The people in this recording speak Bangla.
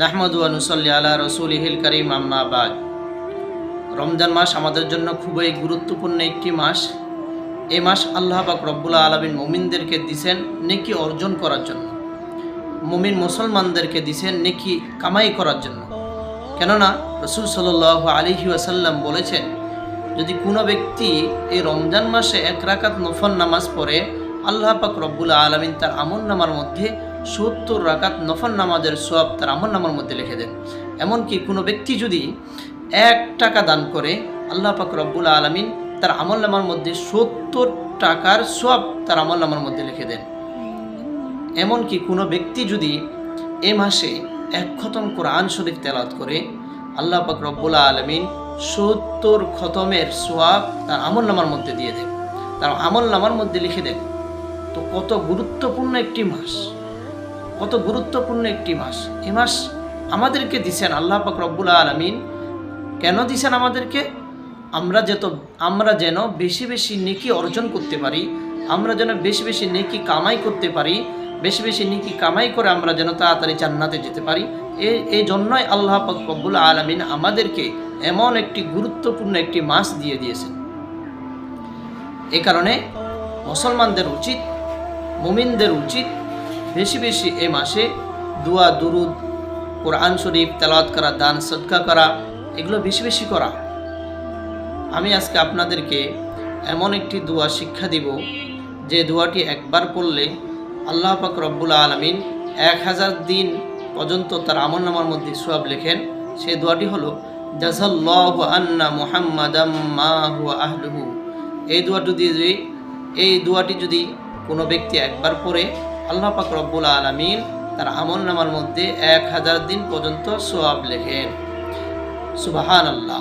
নাহমদ নুসল্লি আলা রসুলহিল করিম আম্মাবাদ রমজান মাস আমাদের জন্য খুবই গুরুত্বপূর্ণ একটি মাস। এই মাস আল্লাহ পাক রব্বুল্লা আলমিন মুমিনদেরকে দিছেন নেকি অর্জন করার জন্য। মুমিন মুসলমানদেরকে দিছেন নেকি কামাই করার জন্য। কেননা রসুল সাল আলিহি ওয়াসাল্লাম বলেছেন, যদি কোনো ব্যক্তি এই রমজান মাসে এক রাকাত নফল নামাজ পড়ে, আল্লাহ পাক রব্বুল আলমিন তার আমল নামার মধ্যে সত্তর রাকাত নফল নামাজের সোয়াব তার আমল নামার মধ্যে লিখে দেন। এমনকি কোনো ব্যক্তি যদি এক টাকা দান করে, আল্লাহ পাক রব্বুল আলমিন তার আমল নামার মধ্যে সত্তর টাকার সোয়াব তার আমল নামার মধ্যে লিখে দেন। এমনকি কোনো ব্যক্তি যদি এ মাসে এক খতম কোরআন শরীফ তেলাত করে, আল্লাহ পাক রব্বুল আলমিন সত্তর খতমের সোয়াব তার আমল নামার মধ্যে দিয়ে দেন। তার আমল নামার মধ্যে লিখে দেন, তো কত গুরুত্বপূর্ণ একটি মাস। কত গুরুত্বপূর্ণ একটি মাস। এ মাস আমাদেরকে দিছেন আল্লাহ পাক রব্বুল আলমিন। কেন দিছেন আমাদেরকে? আমরা যেত, আমরা যেন বেশি বেশি নেকি অর্জন করতে পারি, আমরা যেন বেশি বেশি নেকি কামাই করতে পারি, বেশি বেশি নেকি কামাই করে আমরা যেন তাড়াতাড়ি জান্নাতে যেতে পারি। এই এই জন্যই আল্লাহ পাক রব্বুল আলমিন আমাদেরকে এমন একটি গুরুত্বপূর্ণ একটি মাস দিয়ে দিয়েছেন। এ কারণে মুসলমানদের উচিত, মুমিনদের উচিত বেশি বেশি এ মাসে দুয়া, দুরুদ, কোরআন শরীফ, তেলাওয়াত করা, দান, সদকা করা, এগুলো বেশি বেশি করা। আমি আজকে আপনাদেরকে এমন একটি দোয়া শিক্ষা দিব, যে দোয়াটি একবার পড়লে আল্লাহ পাক রব্বুল আলমিন এক হাজার দিন পর্যন্ত তার আমল নামার মধ্যে সোয়াব লেখেন। সেই দোয়াটি হলো আন্না মুহাম্মাদাম মা হুয়া আহলুহু। এই দোয়াটি দিয়ে যদি, এই দোয়াটি যদি কোনো ব্যক্তি একবার পড়ে আল্লাহ পাক রব্বুল আলমিন তার আমল নামার মধ্যে এক হাজার দিন পর্যন্ত সোয়াব লেখেন। সুবাহান আল্লাহ